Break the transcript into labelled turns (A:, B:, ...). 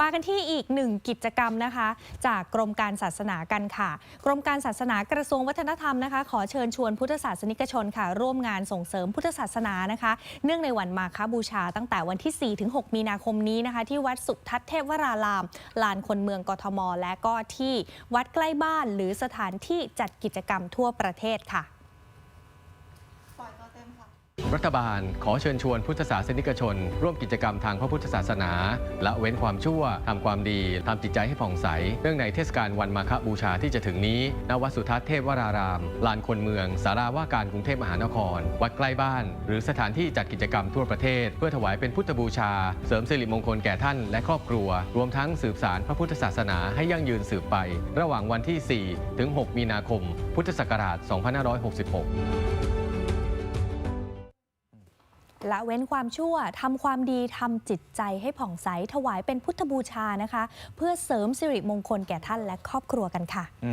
A: มากันที่อีกหนึ่งกิจกรรมนะคะ จากกรมการศาสนากันค่ะ กรมการศาสนากระทรวงวัฒนธรรมนะคะ ขอเชิญชวนพุทธศาสนิกชนค่ะ ร่วมงานส่งเสริมพุทธศาสนานะคะ เนื่องในวันมาฆบูชาตั้งแต่วันที่4-6มีนาคมนี้นะคะ ที่วัดสุทัศน์เทพวราราม ลานคนเมืองกทม และก็ที่วัดใกล้บ้านหรือสถานที่จัดกิจกรรมทั่วประเทศค่ะ
B: รัฐบาลขอเชิญชวนพุทธศาสนิกชน ร่วมกิจกรรมทางพระพุทธศาสนาละเว้นความชั่วทำความดีทำจิตใจให้ผ่องใส เนื่องในเทศกาลวันมาฆบูชาที่จะถึงนี้ณวัดสุทัศน์เทพวราราม ลานคนเมือง สาราว่าการกรุงเทพมหานคร วัดใกล้บ้าน หรือสถานที่จัดกิจกรรมทั่วประเทศ เพื่อถวายเป็นพุทธบูชา เสริมสิริมงคลแก่ท่านและครอบครัว รวมทั้งสืบสารพระพุทธศาสนาให้ยั่งยืนสืบไป ระหว่างวันที่ 4 ถึง 6 มีนาคม พุทธศักราช 2566
A: ละเว้นความชั่วทำความดีทำจิตใจให้ผ่องใสถวายเป็นพุทธบูชานะคะ เพื่อเสริมสิริมงคลแก่ท่านและครอบครัวกันค่ะ
C: อื